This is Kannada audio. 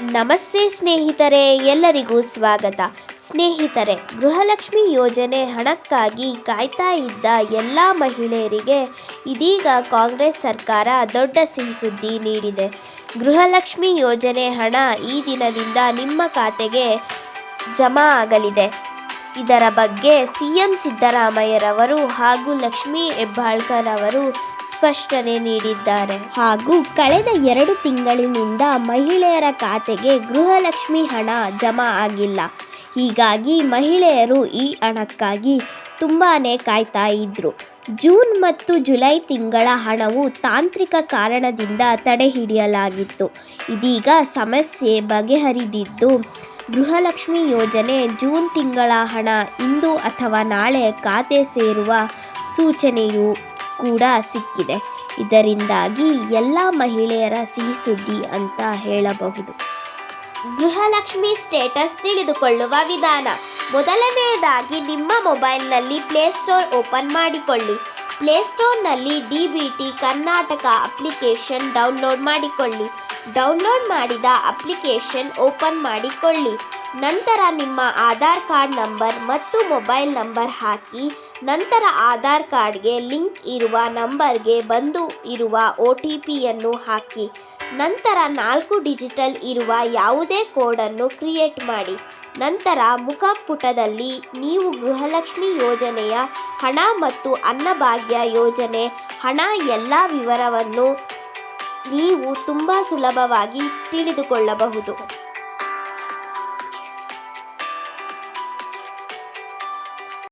ನಮಸ್ತೆ ಸ್ನೇಹಿತರೆ, ಎಲ್ಲರಿಗೂ ಸ್ವಾಗತ. ಸ್ನೇಹಿತರೆ, ಗೃಹಲಕ್ಷ್ಮಿ ಯೋಜನೆ ಹಣಕ್ಕಾಗಿ ಕಾಯ್ತಾ ಇದ್ದ ಎಲ್ಲ ಮಹಿಳೆಯರಿಗೆ ಇದೀಗ ಕಾಂಗ್ರೆಸ್ ಸರ್ಕಾರ ದೊಡ್ಡ ಸಿಹಿ ಸುದ್ದಿ ನೀಡಿದೆ. ಗೃಹಲಕ್ಷ್ಮಿ ಯೋಜನೆ ಹಣ ಈ ದಿನದಿಂದ ನಿಮ್ಮ ಖಾತೆಗೆ ಜಮಾ ಆಗಲಿದೆ. ಇದರ ಬಗ್ಗೆ ಸಿಎಂ ಸಿದ್ದರಾಮಯ್ಯರವರು ಹಾಗೂ ಲಕ್ಷ್ಮೀ ಹೆಬ್ಬಾಳ್ಕರ್ ಅವರು ಸ್ಪಷ್ಟನೆ ನೀಡಿದ್ದಾರೆ. ಹಾಗೂ ಕಳೆದ ಎರಡು ತಿಂಗಳಿನಿಂದ ಮಹಿಳೆಯರ ಖಾತೆಗೆ ಗೃಹಲಕ್ಷ್ಮಿ ಹಣ ಜಮಾ ಆಗಿಲ್ಲ. ಹೀಗಾಗಿ ಮಹಿಳೆಯರು ಈ ಹಣಕ್ಕಾಗಿ ತುಂಬಾ ಕಾಯ್ತಾ ಇದ್ರು. ಜೂನ್ ಮತ್ತು ಜುಲೈ ತಿಂಗಳ ಹಣವು ತಾಂತ್ರಿಕ ಕಾರಣದಿಂದ ತಡೆಹಿಡಿಯಲಾಗಿತ್ತು ಇದೀಗ ಸಮಸ್ಯೆ ಬಗೆಹರಿದಿದ್ದು, ಗೃಹಲಕ್ಷ್ಮಿ ಯೋಜನೆ ಜೂನ್ ತಿಂಗಳ ಹಣ ಇಂದು ಅಥವಾ ನಾಳೆ ಖಾತೆ ಸೇರುವ ಸೂಚನೆಯೂ ಕೂಡ ಸಿಕ್ಕಿದೆ. ಇದರಿಂದಾಗಿ ಎಲ್ಲ ಮಹಿಳೆಯರ ಸಿಹಿ ಸುದ್ದಿ ಅಂತ ಹೇಳಬಹುದು. ಗೃಹಲಕ್ಷ್ಮಿ ಸ್ಟೇಟಸ್ ತಿಳಿದುಕೊಳ್ಳುವ ವಿಧಾನ. ಮೊದಲನೆಯದಾಗಿ ನಿಮ್ಮ ಮೊಬೈಲ್ನಲ್ಲಿ ಪ್ಲೇಸ್ಟೋರ್ ಓಪನ್ ಮಾಡಿಕೊಳ್ಳಿ. ಪ್ಲೇಸ್ಟೋರ್ನಲ್ಲಿ D B T Karnataka application download ಮಾಡಿಕೊಳ್ಳಿ. ಡೌನ್ಲೋಡ್ ಮಾಡಿದ ಅಪ್ಲಿಕೇಶನ್ ಓಪನ್ ಮಾಡಿಕೊಳ್ಳಿ. ನಂತರ ನಿಮ್ಮ ಆಧಾರ್ ಕಾರ್ಡ್ ನಂಬರ್ ಮತ್ತು ಮೊಬೈಲ್ ನಂಬರ್ ಹಾಕಿ, ನಂತರ ಆಧಾರ್ ಕಾರ್ಡ್ಗೆ ಲಿಂಕ್ ಇರುವ ನಂಬರ್ಗೆ ಬಂದು ಇರುವ ಒ ಟಿ ಪಿಯನ್ನು ಹಾಕಿ, ನಂತರ ನಾಲ್ಕು ಡಿಜಿಟಲ್ ಇರುವ ಯಾವುದೇ ಕೋಡನ್ನು ಕ್ರಿಯೇಟ್ ಮಾಡಿ, ನಂತರ ಮುಖಪುಟದಲ್ಲಿ ನೀವು ಗೃಹಲಕ್ಷ್ಮಿ ಯೋಜನೆಯ ಹಣ ಮತ್ತು ಅನ್ನಭಾಗ್ಯ ಯೋಜನೆ, ಹಣ ಎಲ್ಲ ವಿವರವನ್ನು ನೀವು ತುಂಬ ಸುಲಭವಾಗಿ ತಿಳಿದುಕೊಳ್ಳಬಹುದು.